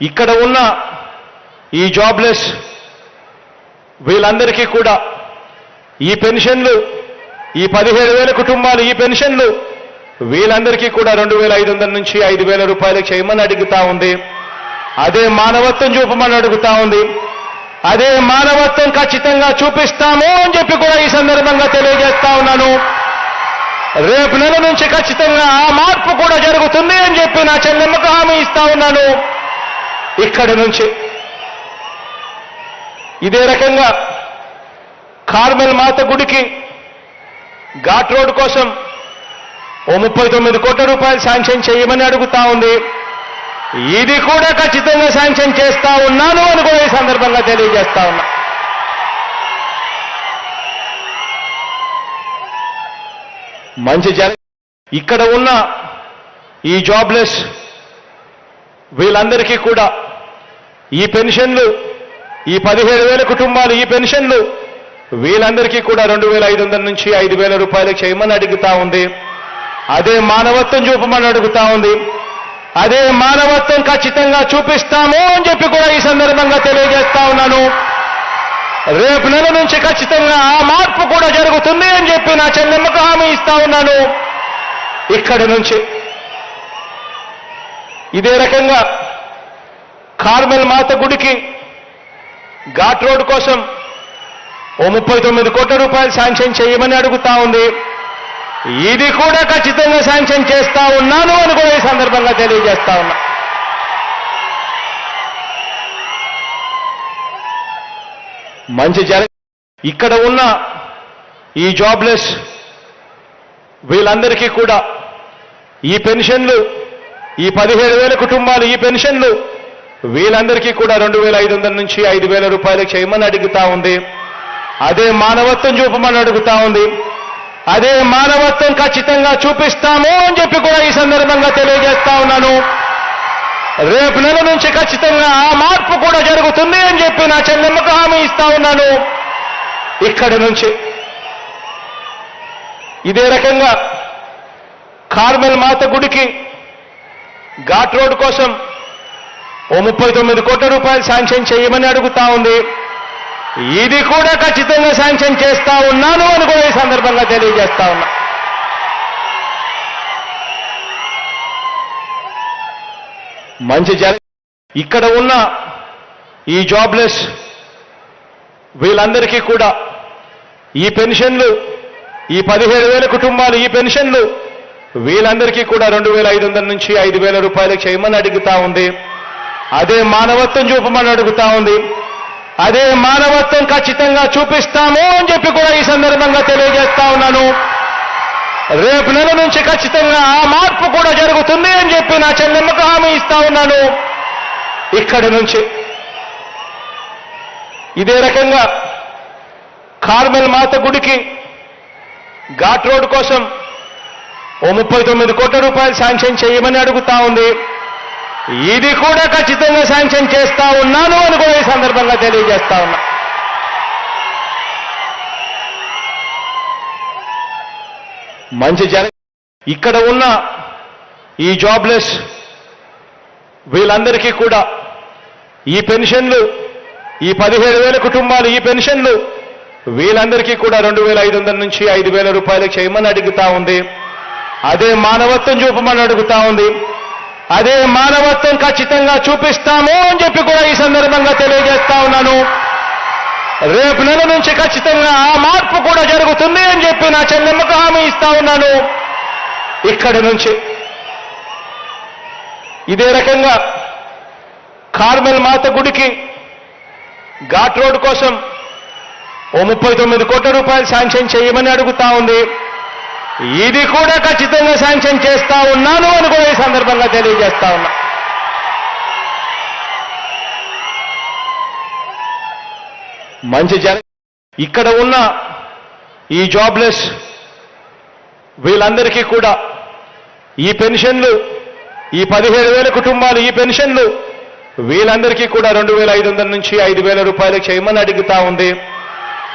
ఇక్కడ ఉన్న ఈ జాబ్లెస్ వీళ్ళందరికీ కూడా ఈ పెన్షన్లు ఈ పదిహేడు వేల కుటుంబాలు ఈ పెన్షన్లు వీళ్ళందరికీ కూడా రెండు వేల ఐదు వందల నుంచి ఐదు వేల రూపాయలకు చేయమని అడుగుతా ఉంది. అదే మానవత్వం చూపమని అడుగుతా ఉంది. అదే మానవత్వం ఖచ్చితంగా చూపిస్తాము అని చెప్పి కూడా ఈ సందర్భంగా తెలియజేస్తా ఉన్నాను. రేపు నెల నుంచి ఖచ్చితంగా ఆ మార్పు కూడా జరుగుతుంది అని చెప్పి నా చెల్లెమ్మకు హామీ ఇస్తా ఉన్నాను. ఇక్కడి నుంచి. ఇదే రకంగా కార్మెల్ మాత గుడికి ఘాట్ రోడ్ కోసం ఓ ముప్పై తొమ్మిది కోట్ల రూపాయలు శాంక్షన్ చేయమని అడుగుతా ఉంది. ఇది కూడా ఖచ్చితంగా శాంక్షన్ చేస్తా ఉన్నాను అని కూడా ఈ సందర్భంగా తెలియజేస్తా ఉన్నా. మంచి జన ఇక్కడ ఉన్న ఈ జాబ్లెస్ వీళ్ళందరికీ కూడా ఈ పెన్షన్లు ఈ పదిహేడు వేల కుటుంబాలు ఈ పెన్షన్లు వీళ్ళందరికీ కూడా రెండు వేల ఐదు వందల నుంచి ఐదు వేల రూపాయలకు చేయమని అడుగుతా ఉంది. అదే మానవత్వం చూపమని అడుగుతా ఉంది. అదే మానవత్వం ఖచ్చితంగా చూపిస్తాము అని చెప్పి కూడా ఈ సందర్భంగా తెలియజేస్తా ఉన్నాను. రేపు నెల నుంచి ఖచ్చితంగా ఆ మార్పు కూడా జరుగుతుంది అని చెప్పి నా చెల్లెమ్మకు హామీ ఇస్తా ఉన్నాను. ఇక్కడి నుంచి ఇదే రకంగా కార్మెల్ మాత గుడికి ఘాట్ రోడ్ కోసం ఓ ముప్పై తొమ్మిది కోట్ల రూపాయలు శాంక్షన్ చేయమని అడుగుతా ఉంది. ఇది కూడా ఖచ్చితంగా శాంక్షన్ చేస్తా ఉన్నాను అని కూడా ఈ సందర్భంగా తెలియజేస్తా ఉన్నా. మంచి జన ఇక్కడ ఉన్న ఈ జాబ్లెస్ వీళ్ళందరికీ కూడా ఈ పెన్షన్లు ఈ పదిహేడు వేల కుటుంబాలు ఈ పెన్షన్లు వీళ్ళందరికీ కూడా రెండు వేల ఐదు వందల నుంచి ఐదు వేల రూపాయలు చేయమని అడుగుతా ఉంది. అదే మానవత్వం చూపమని అడుగుతా ఉంది. అదే మానవత్వం ఖచ్చితంగా చూపిస్తాము అని చెప్పి కూడా ఈ సందర్భంగా తెలియజేస్తా ఉన్నాను. రేపు నెల నుంచి ఖచ్చితంగా ఆ మార్పు కూడా జరుగుతుంది అని చెప్పి నా చెల్లెమ్మకు హామీ ఇస్తా ఉన్నాను. ఇక్కడి నుంచి. ఇదే రకంగా కార్మెల్ మాత గుడికి ఘాట్ రోడ్ కోసం ఓ ముప్పై తొమ్మిది కోట్ల రూపాయలు శాంక్షన్ చేయమని అడుగుతా ఉంది. ఇది కూడా ఖచ్చితంగా శాంక్షన్ చేస్తా ఉన్నాను అని కూడా ఈ సందర్భంగా తెలియజేస్తా ఉన్నా. మంచి జన ఇక్కడ ఉన్న ఈ జాబ్లెస్ వీళ్ళందరికీ కూడా ఈ పెన్షన్లు ఈ పదిహేడు వేల కుటుంబాలు ఈ పెన్షన్లు వీళ్ళందరికీ కూడా రెండు వేల ఐదు వందల నుంచి ఐదు వేల రూపాయలు చేయమని అడుగుతా ఉంది. అదే మానవత్వం చూపమని అడుగుతా ఉంది. అదే మానవత్వం ఖచ్చితంగా చూపిస్తాము అని చెప్పి కూడా ఈ సందర్భంగా తెలియజేస్తా ఉన్నాను. రేపు నెల నుంచి ఖచ్చితంగా ఆ మార్పు కూడా జరుగుతుంది అని చెప్పి నా చెల్లెమ్మకు హామీ ఇస్తా ఉన్నాను. ఇక్కడి నుంచి. ఇదే రకంగా కార్మెల్ మాత గుడికి ఘాట్ రోడ్ కోసం ఓ ముప్పై తొమ్మిది కోట్ల రూపాయలు శాంక్షన్ చేయమని అడుగుతా ఉంది. ఇది కూడా ఖచ్చితంగా శాంక్షన్ చేస్తా ఉన్నాను అని కూడా ఈ సందర్భంగా తెలియజేస్తా ఉన్నా. మంచి జన ఇక్కడ ఉన్న ఈ జాబ్లెస్ వీళ్ళందరికీ కూడా ఈ పెన్షన్లు ఈ పదిహేడు వేల కుటుంబాలు ఈ పెన్షన్లు వీళ్ళందరికీ కూడా రెండు వేల ఐదు వందల నుంచి ఐదు వేల రూపాయలు చేయమని అడుగుతా ఉంది. అదే మానవత్వం చూపమని అడుగుతా ఉంది. అదే మానవత్వం ఖచ్చితంగా చూపిస్తాము అని చెప్పి కూడా ఈ సందర్భంగా తెలియజేస్తా ఉన్నాను. రేపు నెల నుంచి ఖచ్చితంగా ఆ మార్పు కూడా జరుగుతుంది అని చెప్పి నా చెల్లెమ్మకు హామీ ఇస్తా ఉన్నాను. ఇక్కడి నుంచి. ఇదే రకంగా కార్మెల్ మాత గుడికి ఘాట్ రోడ్ కోసం ఓ ముప్పై తొమ్మిది కోట్ల రూపాయలు శాంక్షన్ చేయమని అడుగుతా ఉంది. ఇది కూడా ఖచ్చితంగా శాంక్షన్ చేస్తా ఉన్నాను అని కూడా ఈ సందర్భంగా తెలియజేస్తా ఉన్నా. మంచి జన ఇక్కడ ఉన్న ఈ జాబ్లెస్ వీళ్ళందరికీ కూడా ఈ పెన్షన్లు ఈ పదిహేడు వేల కుటుంబాలు ఈ పెన్షన్లు వీళ్ళందరికీ కూడా రెండు వేల ఐదు వందల నుంచి ఐదు వేల రూపాయలు చేయమని అడుగుతా ఉంది.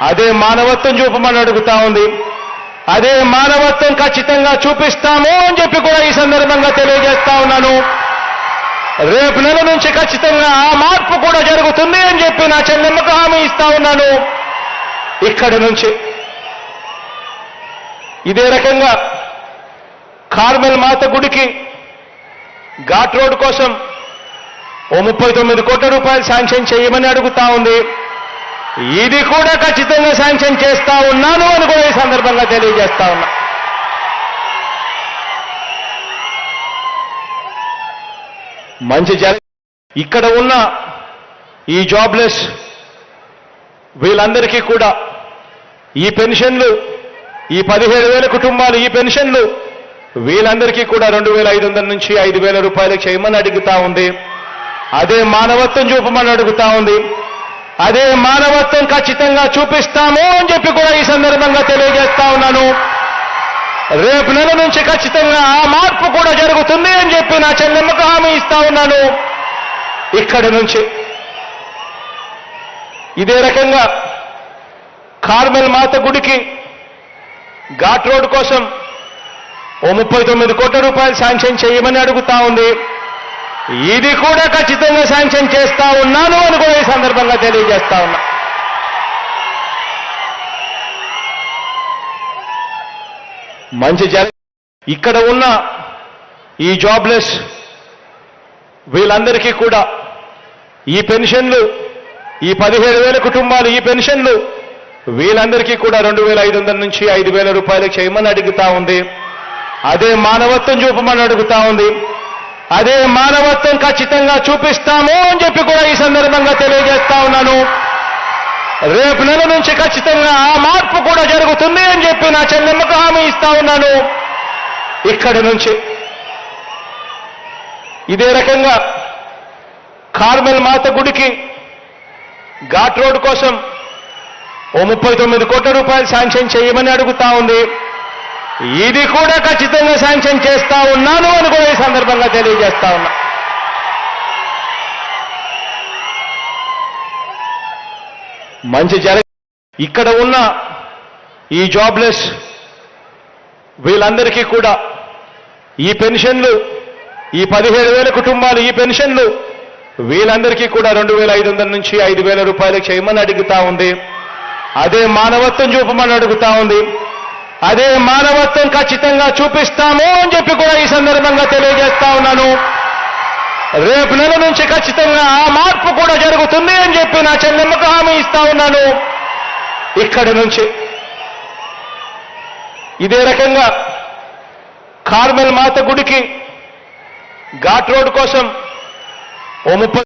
అదే మానవత్వం చూపమని అడుగుతా ఉంది. అదే మానవత్వం ఖచ్చితంగా చూపిస్తాము అని చెప్పి కూడా ఈ సందర్భంగా తెలియజేస్తా ఉన్నాను. రేపు నెల నుంచి ఖచ్చితంగా ఆ మార్పు కూడా జరుగుతుంది అని చెప్పి నా చెల్లెమ్మకు హామీ ఇస్తా ఉన్నాను. ఇక్కడి నుంచి ఇదే రకంగా కార్మెల్ మాత గుడికి ఘాట్ రోడ్ కోసం ఓ ముప్పై తొమ్మిది కోట్ల రూపాయలు శాంక్షన్ చేయమని అడుగుతా ఉంది. ఇది కూడా ఖచ్చితంగా శాంక్షన్ చేస్తా ఉన్నాను అని కూడా ఈ సందర్భంగా తెలియజేస్తా ఉన్నా. మంచి జర ఇక్కడ ఉన్న ఈ జాబ్లెస్ వీళ్ళందరికీ కూడా ఈ పెన్షన్లు ఈ పదిహేడు వేల కుటుంబాలు ఈ పెన్షన్లు వీళ్ళందరికీ కూడా రెండు వేల ఐదు వందల నుంచి ఐదు వేల రూపాయలు చేయమని అడుగుతా ఉంది. అదే మానవత్వం చూపమని అడుగుతా ఉంది. అదే మానవత్వం ఖచ్చితంగా చూపిస్తాము అని చెప్పి కూడా ఈ సందర్భంగా తెలియజేస్తా ఉన్నాను. రేపు నెల నుంచి ఖచ్చితంగా ఆ మార్పు కూడా జరుగుతుంది అని చెప్పి నా చెల్లెమ్మకు హామీ ఇస్తా ఉన్నాను. ఇక్కడి నుంచి ఇదే రకంగా కార్మెల్ మాత గుడికి ఘాట్ రోడ్ కోసం ఓ ముప్పై తొమ్మిది కోట్ల రూపాయలు శాంక్షన్ చేయమని అడుగుతా ఉంది. ఇది కూడా ఖచ్చితంగా శాంక్షన్ చేస్తా ఉన్నాను అని కూడా ఈ సందర్భంగా తెలియజేస్తా ఉన్నా. మంచి జర ఇక్కడ ఉన్న ఈ జాబ్లెస్ వీళ్ళందరికీ కూడా ఈ పెన్షన్లు ఈ పదిహేడు వేల కుటుంబాలు ఈ పెన్షన్లు వీళ్ళందరికీ కూడా రెండు వేల ఐదు వందల నుంచి ఐదు వేల రూపాయలకు చేయమని అడుగుతా ఉంది. అదే మానవత్వం చూపమని అడుగుతా ఉంది. అదే మానవత్వం ఖచ్చితంగా చూపిస్తాము అని చెప్పి కూడా ఈ సందర్భంగా తెలియజేస్తా ఉన్నాను. రేపు నెల నుంచి ఖచ్చితంగా ఆ మార్పు కూడా జరుగుతుంది అని చెప్పి నా చెల్లెమ్మకు హామీ ఇస్తా ఉన్నాను. ఇక్కడి నుంచి ఇదే రకంగా కార్మెల్ మాత గుడికి ఘాట్ రోడ్ కోసం ఓ ముప్పై తొమ్మిది కోట్ల రూపాయలు శాంక్షన్ చేయమని అడుగుతా ఉంది. ఇది కూడా ఖచ్చితంగా శాంక్షన్ చేస్తా ఉన్నాను అని కూడా ఈ సందర్భంగా తెలియజేస్తా ఉన్నా. మంచి జరగ ఇక్కడ ఉన్న ఈ జాబ్లెస్ వీళ్ళందరికీ కూడా ఈ పెన్షన్లు ఈ పదిహేడు వేల కుటుంబాలు ఈ పెన్షన్లు వీళ్ళందరికీ కూడా రెండు వేల ఐదు వందల నుంచి ఐదు వేల రూపాయలకు చేయమని అడుగుతా ఉంది. అదే మానవత్వం చూపమని అడుగుతా ఉంది. అదే మానవత్వం ఖచ్చితంగా చూపిస్తాము అని చెప్పి కూడా ఈ సందర్భంగా తెలియజేస్తా ఉన్నాను. రేపు నెల నుంచి ఖచ్చితంగా ఆ మార్పు కూడా జరుగుతుంది అని చెప్పి నా చెల్లెమ్మకు హామీ ఇస్తా ఉన్నాను. ఇక్కడి నుంచి. ఇదే రకంగా కార్మెల్ మాత గుడికి ఘాట్ రోడ్ కోసం ఓ ముప్పై